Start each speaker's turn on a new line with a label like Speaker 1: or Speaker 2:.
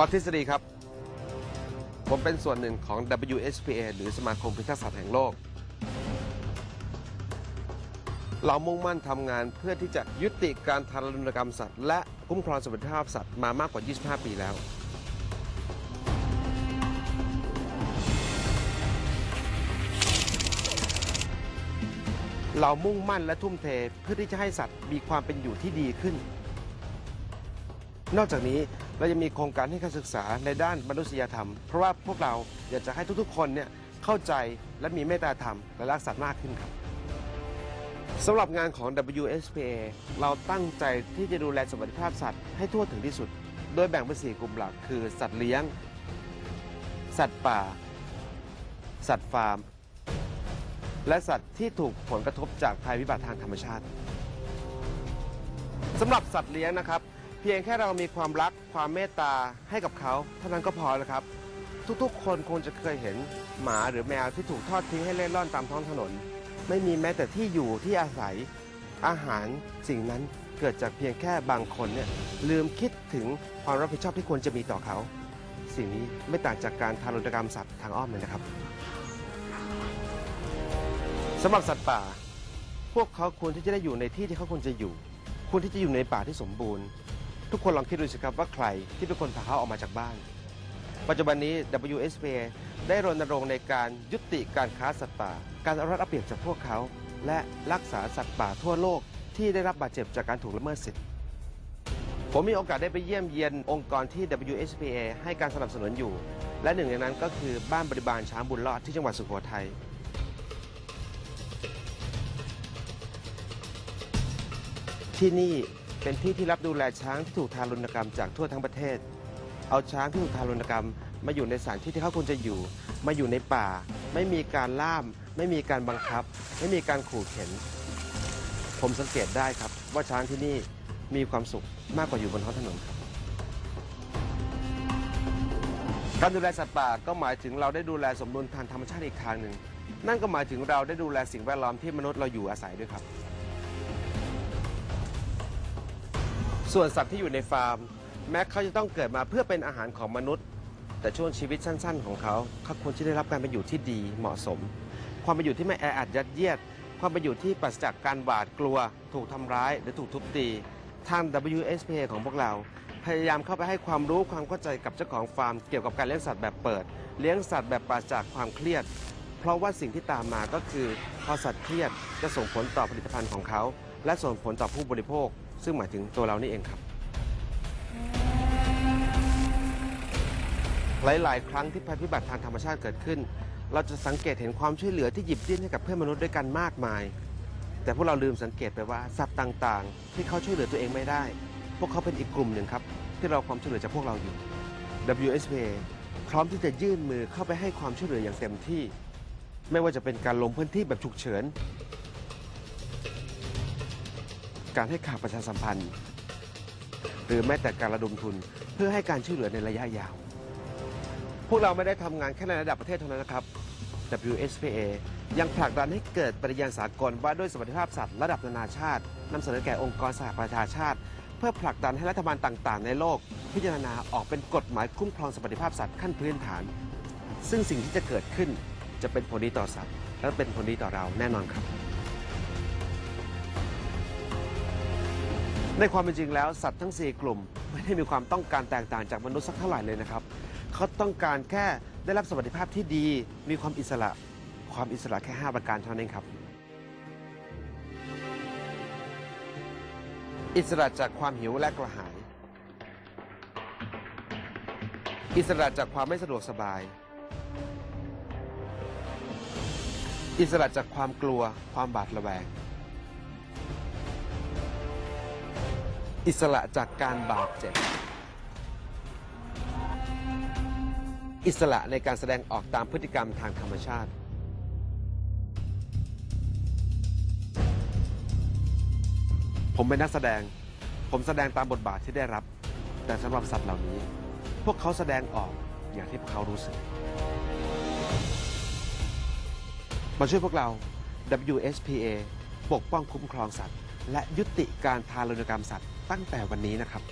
Speaker 1: ปอทฤษฎีครับ ผมเป็นส่วนหนึ่งของ WSPA หรือสมาคมพิทักษ์สัตว์แห่งโลก เรามุ่งมั่นทำงานเพื่อที่จะยุติการทารุณกรรมสัตว์ และคุ้มครองสวัสดิภาพสัตว์มามากกว่า 25 ปีแล้ว เรามุ่งมั่นและทุ่มเทเพื่อที่จะให้สัตว์มีความเป็นอยู่ที่ดีขึ้น นอกจากนี้ เรายังมีโครงการให้การศึกษาในด้านมนุษยธรรม เพราะว่าพวกเราอยากจะให้ทุกๆ คนเนี่ยเข้าใจและมีเมตตาธรรมและรักสัตว์มากขึ้นครับสำหรับงานของ WSPA เราตั้งใจที่จะดูแลสวัสดิภาพสัตว์ให้ทั่วถึงที่สุด โดยแบ่งเป็นสี่กลุ่มหลักคือสัตว์เลี้ยง สัตว์ป่า สัตว์ฟาร์ม และสัตว์ที่ถูกผลกระทบจากภัยพิบัติทางธรรมชาติสำหรับสัตว์เลี้ยงนะครับ เพียงแค่เรามีความรักความเมตตาให้กับเขาเท่านั้นก็พอแล้วครับ ทุกๆ คนคงจะเคยเห็นหมาหรือแมวที่ถูกทอดทิ้งให้เล่นร่อนตามท้องถนน ไม่มีแม้แต่ที่อยู่ที่อาศัย อาหารสิ่งนั้นเกิดจากเพียงแค่บางคนเนี่ยลืมคิดถึงความรับผิดชอบที่ควรจะมีต่อเขา สิ่งนี้ไม่ต่างจากการทารุณกรรมสัตว์ทางอ้อมเลยนะครับสำหรับสัตว์ป่า พวกเขาควรที่จะได้อยู่ในที่ที่เขาควรจะอยู่ ควรที่จะอยู่ในป่าที่สมบูรณ์ ทุกคนลองคิดดูสิครับว่าใครที่เป็นคนพาเขาออกมาจากบ้าน ปัจจุบันนี้ WSPA ได้รณรงค์ในการยุติการค้าสัตว์ป่า การเอารัดเอาเปรียบจากพวกเขา และรักษาสัตว์ป่าทั่วโลกที่ได้รับบาดเจ็บจากการถูกละเมิดสิทธิ์ผมมีโอกาสได้ไปเยี่ยมเยียนองค์กรที่ WSPA ให้การสนับสนุนอยู่ และหนึ่งในนั้นก็คือบ้านบริบาลช้างบุญรอดที่จังหวัดสุโขทัย ที่นี่ เป็นที่ที่รับดูแลช้างที่ถูกทารุณกรรมจากทั่วทั้งประเทศ เอาช้างที่ถูกทารุณกรรม มาอยู่ในสถานที่ที่เขาควรจะอยู่ มาอยู่ในป่า ไม่มีการล่าม ไม่มีการบังคับ ไม่มีการขู่เข็น ผมสังเกตได้ครับ ว่าช้างที่นี่มีความสุขมากกว่าอยู่บนท้องถนนครับ การดูแลสัตว์ป่าก็หมายถึงเราได้ดูแลสมดุลทางธรรมชาติอีกทางหนึ่ง นั่นก็หมายถึงเราได้ดูแลสิ่งแวดล้อมที่มนุษย์เราอยู่อาศัยด้วยครับ ส่วนสัตว์ที่อยู่ในฟาร์ม แม้เขาจะต้องเกิดมาเพื่อเป็นอาหารของมนุษย์ แต่ช่วงชีวิตสั้น ๆ ของเขาเขาควรที่ได้รับการเป็นอยู่ที่ดีเหมาะสม ความเป็นอยู่ที่ไม่แออัดยัดเยียด ความเป็นอยู่ที่ปราศจากการหวาดกลัว ถูกทำร้ายหรือถูกทุบตีทาง WSPA ของพวกเรา พยายามเข้าไปให้ความรู้ความเข้าใจกับเจ้าของฟาร์ม เกี่ยวกับการเลี้ยงสัตว์แบบเปิด เลี้ยงสัตว์แบบปราศจากความเครียด เพราะว่าสิ่งที่ตามมาก็คือพอสัตว์เครียดจะส่งผลต่อผลิตภัณฑ์ของเขา และส่งผลต่อผู้บริโภค ซึ่งหมายถึงตัวเรานี่เองครับ หลาย ๆ ครั้งที่ภัยพิบัติทางธรรมชาติเกิดขึ้น เราจะสังเกตเห็นความช่วยเหลือที่หยิบยื่นให้กับเพื่อนมนุษย์ด้วยกันมากมาย แต่พวกเราลืมสังเกตไปว่าสัตว์ต่าง ๆ ที่เขาช่วยเหลือตัวเองไม่ได้ พวกเขาเป็นอีกกลุ่มหนึ่งครับที่เราความช่วยเหลือจากพวกเราอยู่ WSP พร้อมที่จะยื่นมือเข้าไปให้ความช่วยเหลืออย่างเต็มที่ ไม่ว่าจะเป็นการลงพื้นที่แบบฉุกเฉิน การให้ข่าวประชาสัมพันธ์ หรือแม้แต่การระดมทุนเพื่อให้การช่วยเหลือในระยะยาว พวกเราไม่ได้ทำงานแค่ในระดับประเทศเท่านั้นนะครับ WSPA ยังผลักดันให้เกิดปฏิญาสากลว่าด้วยสวัสดิภาพสัตว์ระดับนานาชาตินำเสนอแก่องค์กรสหประชาชาติ เพื่อผลักดันให้รัฐบาลต่างๆ ในโลก พิจารณาออกเป็นกฎหมายคุ้มครองสวัสดิภาพสัตว์ขั้นพื้นฐาน ซึ่งสิ่งที่จะเกิดขึ้นจะเป็นผลดีต่อสัตว์ และเป็นผลดีต่อเราแน่นอนครับ ในความเป็นจริงแล้วสัตว์ทั้ง 4 กลุ่ม ไม่ได้มีความต้องการแตกต่างจากมนุษย์สักเท่าไหร่เลยนะครับ เขาต้องการแค่ได้รับสวัสดิภาพที่ดี มีความอิสระ ความอิสระแค่ 5 ประการเท่านั้นเองครับ อิสระจากความหิวและกระหาย อิสระจากความไม่สะดวกสบาย อิสระจากความกลัว ความบาดระแวง อิสระจากการบาดเจ็บ อิสระในการแสดงออกตามพฤติกรรมทางธรรมชาติ ผมเป็นนักแสดง ผมแสดงตามบทบาทที่ได้รับ แต่สำหรับสัตว์เหล่านี้ พวกเขาแสดงออกอย่างที่พวกเขารู้สึก มาช่วยพวกเรา WSPA ปกป้องคุ้มครองสัตว์ และยุติการทารุณกรรมสัตว์ ตั้งแต่วันนี้นะครับ